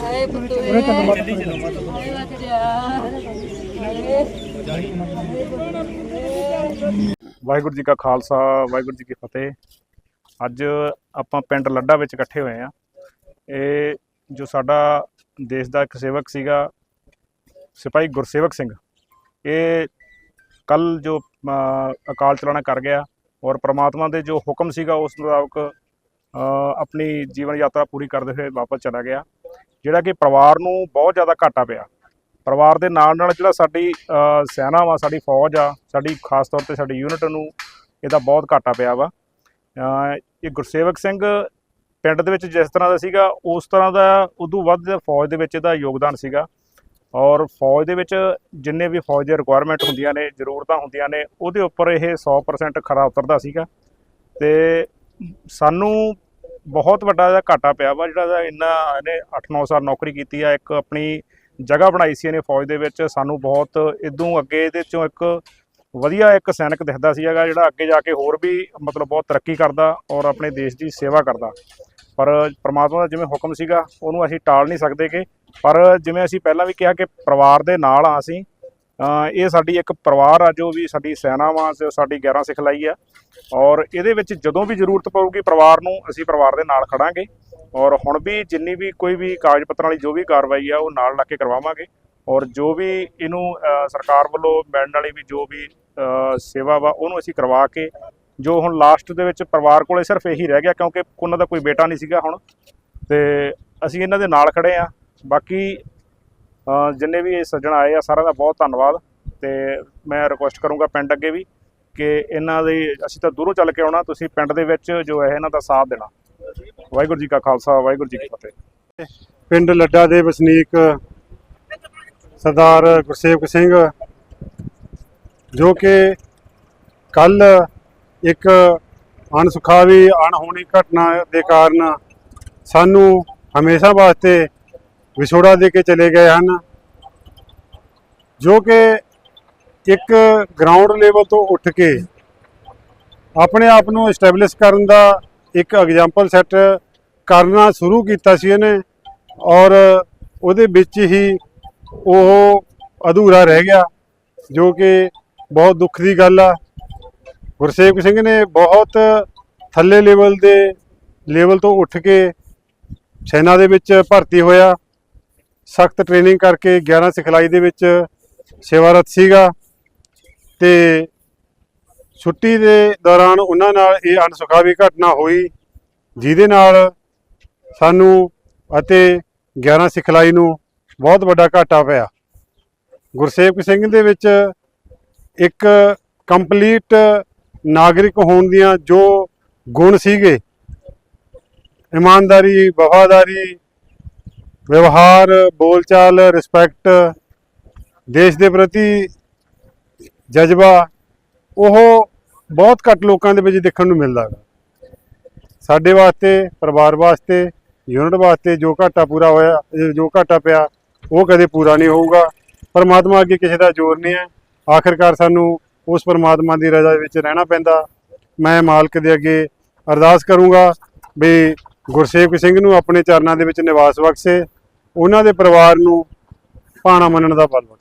ਹਾਏ ਪੁੱਤ ਵੇ ਹਾਏ ਵਾਹਿਗੁਰੂ ਜੀ ਕਾ ਖਾਲਸਾ, ਵਾਹਿਗੁਰੂ ਜੀ ਕੀ ਫਤਿਹ। ਅੱਜ ਆਪਾਂ ਪਿੰਡ ਲੱਡਾ ਵਿੱਚ ਇਕੱਠੇ ਹੋਏ ਆ ਇਹ ਜੋ ਸਾਡਾ ਦੇਸ਼ ਦਾ ਇੱਕ ਸੇਵਕ ਸੀਗਾ, ਸਿਪਾਹੀ ਗੁਰਸੇਵਕ ਸਿੰਘ, ਇਹ ਕੱਲ ਜੋ ਅਕਾਲ ਚਲਾਣਾ ਕਰ ਗਿਆ ਔਰ ਪ੍ਰਮਾਤਮਾ ਦੇ ਜੋ ਹੁਕਮ ਸੀਗਾ, ਉਸ ਮੁਤਾਬਕ ਆਪਣੀ ਜੀਵਨ ਯਾਤਰਾ ਪੂਰੀ ਕਰਦੇ ਹੋਏ ਵਾਪਸ ਚਲਾ ਗਿਆ। ਜਿਹੜਾ ਕਿ ਪਰਿਵਾਰ ਨੂੰ ਬਹੁਤ ਜ਼ਿਆਦਾ ਘਾਟਾ ਪਿਆ। ਪਰਿਵਾਰ ਦੇ ਨਾਲ ਨਾਲ ਜਿਹੜਾ ਸਾਡੀ ਸੈਨਾ ਵਾ, ਸਾਡੀ ਫੌਜ ਆ, ਸਾਡੀ ਖਾਸ ਤੌਰ ਤੇ ਸਾਡੀ ਯੂਨਿਟ ਨੂੰ ਇਹਦਾ ਬਹੁਤ ਘਾਟਾ ਪਿਆ ਵਾ। ਇਹ ਗੁਰਸੇਵਕ ਸਿੰਘ ਪਿੰਡ ਦੇ ਵਿੱਚ ਜਿਸ ਤਰ੍ਹਾਂ ਦਾ ਸੀਗਾ, ਉਸ ਤਰ੍ਹਾਂ ਦਾ ਉਦੋਂ ਵੱਧ ਫੌਜ ਦੇ ਵਿੱਚ ਇਹਦਾ ਯੋਗਦਾਨ ਸੀਗਾ। ਔਰ ਫੌਜ ਦੇ ਵਿੱਚ ਜਿੰਨੇ ਵੀ ਫੌਜ ਦੇ ਰਿਕੁਆਇਰਮੈਂਟ ਹੁੰਦੀਆਂ ਨੇ, ਜ਼ਰੂਰਤਾਂ ਹੁੰਦੀਆਂ ਨੇ, ਉਹਦੇ ਉੱਪਰ ਇਹ 100% ਖਰਾ ਉਤਰਦਾ ਸੀਗਾ। ਤੇ ਸਾਨੂੰ ਬਹੁਤ ਵੱਡਾ ਇਹਦਾ ਘਾਟਾ ਪਿਆ ਵਾ, ਜਿਹੜਾ ਇਹਦਾ ਇੰਨਾ ਇਹਨੇ 8-9 ਸਾਲ ਨੌਕਰੀ ਕੀਤੀ ਆ, ਇੱਕ ਆਪਣੀ ਜਗ੍ਹਾ ਬਣਾਈ ਸੀ ਇਹਨੇ ਫੌਜ ਦੇ ਵਿੱਚ, ਸਾਨੂੰ ਬਹੁਤ ਇਦੋਂ ਅੱਗੇ ਇਹਦੇ ਚੋਂ ਇੱਕ ਵਧੀਆ ਇੱਕ ਸੈਨਿਕ ਦਿਖਦਾ ਸੀ ਹੈਗਾ ਜਿਹੜਾ ਅੱਗੇ ਜਾ ਕੇ ਹੋਰ ਵੀ ਮਤਲਬ ਬਹੁਤ ਤਰੱਕੀ ਕਰਦਾ ਔਰ ਆਪਣੇ ਦੇਸ਼ ਦੀ ਸੇਵਾ ਕਰਦਾ। ਪਰ ਪ੍ਰਮਾਤਮਾ ਦਾ ਜਿਵੇਂ ਹੁਕਮ ਸੀਗਾ, ਉਹਨੂੰ ਅਸੀਂ ਟਾਲ ਨਹੀਂ ਸਕਦੇ ਕਿ, ਪਰ ਜਿਵੇਂ ਅਸੀਂ ਪਹਿਲਾਂ ਵੀ ਕਿਹਾ ਕਿ ਪਰਿਵਾਰ ਦੇ ਨਾਲ ਆ ਅਸੀਂ ਇਹ ਸਾਡੀ ਇੱਕ ਪਰਿਵਾਰ ਆ ਜੋ ਵੀ ਸਾਡੀ ਸੈਨਾ ਵਾ ਸਾਡੀ 11 ਸਿਖਲਾਈ ਆ। ਔਰ ਇਹਦੇ ਵਿੱਚ ਜਦੋਂ ਵੀ ਜ਼ਰੂਰਤ ਪਊਗੀ ਪਰਿਵਾਰ ਨੂੰ, ਅਸੀਂ ਪਰਿਵਾਰ ਦੇ ਨਾਲ ਖੜਾਂਗੇ। ਔਰ ਹੁਣ ਵੀ ਜਿੰਨੀ ਵੀ ਕੋਈ ਵੀ ਕਾਗਜ਼ ਪੱਤਰਾਂ ਵਾਲੀ ਜੋ ਵੀ ਕਾਰਵਾਈ ਆ, ਉਹ ਨਾਲ ਲੱਗ ਕੇ ਕਰਵਾਵਾਂਗੇ। ਔਰ ਜੋ ਵੀ ਇਹਨੂੰ ਸਰਕਾਰ ਵੱਲੋਂ ਮਿਲਣ ਵਾਲੀ ਵੀ ਜੋ ਵੀ ਸੇਵਾ ਵਾ, ਉਹਨੂੰ ਅਸੀਂ ਕਰਵਾ ਕੇ, ਜੋ ਹੁਣ ਲਾਸਟ ਦੇ ਵਿੱਚ ਪਰਿਵਾਰ ਕੋਲੇ ਸਿਰਫ ਇਹੀ ਰਹਿ ਗਿਆ, ਕਿਉਂਕਿ ਉਹਨਾਂ ਦਾ ਕੋਈ ਬੇਟਾ ਨਹੀਂ ਸੀਗਾ ਹੁਣ। ਤੇ ਅਸੀਂ ਇਹਨਾਂ ਦੇ ਨਾਲ ਖੜੇ ਆ। ਬਾਕੀ ਜਿੰਨੇ ਵੀ ਇਹ ਸੱਜਣ ਆਏ ਆ ਸਾਰਿਆਂ ਦਾ ਬਹੁਤ ਧੰਨਵਾਦ ਤੇ ਮੈਂ ਰਿਕੁਐਸਟ ਕਰੂੰਗਾ ਪਿੰਡ ਅੱਗੇ ਵੀ ਕਿ ਇਹਨਾਂ ਦੇ ਅਸੀਂ ਤਾਂ ਦੂਰੋਂ ਚੱਲ ਕੇ ਆਉਣਾ, ਤੁਸੀਂ ਪਿੰਡ ਦੇ ਵਿੱਚ ਜੋ ਹੈ ਇਹਨਾਂ ਦਾ ਸਾਥ ਦੇਣਾ। ਵਾਹਿਗੁਰੂ ਜੀ ਕਾ ਖਾਲਸਾ, ਵਾਹਿਗੁਰੂ ਜੀ ਕੀ ਫਤਿਹ। ਪਿੰਡ ਲੱਡਾ ਦੇ ਵਸਨੀਕ ਸਰਦਾਰ ਗੁਰਸੇਵਕ ਸਿੰਘ, ਜੋ ਕਿ ਕੱਲ ਇੱਕ ਅਣਸੁਖਾਵੀ, ਅਣਹੋਣੀ ਘਟਨਾ ਦੇ ਕਾਰਨ ਸਾਨੂੰ ਹਮੇਸ਼ਾ ਵਾਸਤੇ ਵਿਛੋੜਾ ਦੇ ਕੇ ਚਲੇ ਗਏ ਹਨ, ਜੋ ਕਿ ਇੱਕ ਗਰਾਊਂਡ ਲੈਵਲ ਤੋਂ ਉੱਠ ਕੇ ਆਪਣੇ ਆਪ ਨੂੰ ਐਸਟੈਬਲਿਸ਼ ਕਰਨ ਦਾ ਇੱਕ ਐਗਜ਼ਾਮਪਲ ਸੈੱਟ ਕਰਨਾ ਸ਼ੁਰੂ ਕੀਤਾ ਸੀ ਇਹਨੇ ਔਰ ਉਹਦੇ ਵਿੱਚ ਹੀ ਉਹ ਅਧੂਰਾ ਰਹਿ ਗਿਆ, ਜੋ ਕਿ ਬਹੁਤ ਦੁੱਖ ਦੀ ਗੱਲ ਆ। ਗੁਰਸੇਵਕ ਸਿੰਘ ਨੇ ਬਹੁਤ ਥੱਲੇ ਲੈਵਲ ਦੇ ਲੈਵਲ ਤੋਂ ਉੱਠ ਕੇ ਸੈਨਾ ਦੇ ਵਿੱਚ ਭਰਤੀ ਹੋਇਆ। ਸਖਤ ਟ੍ਰੇਨਿੰਗ ਕਰਕੇ 11 ਸਿਖਲਾਈ ਦੇ ਵਿੱਚ ਸੇਵਾਰਤ ਸੀਗਾ ਤੇ ਛੁੱਟੀ ਦੇ ਦੌਰਾਨ ਉਹਨਾਂ ਨਾਲ ਇਹ ਅਣਸੁਖਾਵੀ ਘਟਨਾ ਹੋਈ, ਜਿਹਦੇ ਨਾਲ ਸਾਨੂੰ ਅਤੇ 11 ਸਿਖਲਾਈ ਨੂੰ ਬਹੁਤ ਵੱਡਾ ਘਾਟਾ ਪਿਆ। ਗੁਰਸੇਵਕ ਸਿੰਘ ਦੇ ਵਿੱਚ ਇੱਕ ਕੰਪਲੀਟ ਨਾਗਰਿਕ ਹੋਣ ਦੀਆਂ ਜੋ ਗੁਣ ਸੀਗੇ, ਇਮਾਨਦਾਰੀ, ਵਫਾਦਾਰੀ ਵਿਵਹਾਰ, ਬੋਲਚਾਲ ਰਿਸਪੈਕਟ ਦੇਸ਼ ਦੇ ਪ੍ਰਤੀ ਜਜ਼ਬਾ, ਉਹ ਬਹੁਤ ਘੱਟ ਲੋਕਾਂ ਦੇ ਵਿੱਚ ਦੇਖਣ ਨੂੰ ਮਿਲਦਾ ਹੈ ਸਾਡੇ ਵਾਸਤੇ, ਪਰਿਵਾਰ ਵਾਸਤੇ ਯੂਨਿਟ ਵਾਸਤੇ ਜੋ ਘਾਟਾ ਪੂਰਾ ਹੋਇਆ ਜੋ ਘਾਟਾ ਪਿਆ, ਉਹ ਕਦੇ ਪੂਰਾ ਨਹੀਂ ਹੋਊਗਾ। ਪਰਮਾਤਮਾ ਅੱਗੇ ਕਿਸੇ ਦਾ ਜ਼ੋਰ ਨਹੀਂ ਹੈ। ਆਖਿਰਕਾਰ ਸਾਨੂੰ ਉਸ ਪਰਮਾਤਮਾ ਦੀ ਰਜ਼ਾ ਵਿੱਚ ਰਹਿਣਾ ਪੈਂਦਾ। ਮੈਂ ਮਾਲਕ ਦੇ ਅੱਗੇ ਅਰਦਾਸ ਕਰੂੰਗਾ ਵੀ ਗੁਰਸੇਵਕ ਸਿੰਘ ਨੂੰ ਆਪਣੇ ਚਰਨਾਂ ਦੇ ਵਿੱਚ ਨਿਵਾਸ ਬਖਸ਼ੇ। ਉਹਨਾਂ ਦੇ ਪਰਿਵਾਰ ਨੂੰ ਭਾਣਾ ਮੰਨਣ ਦਾ ਬਲ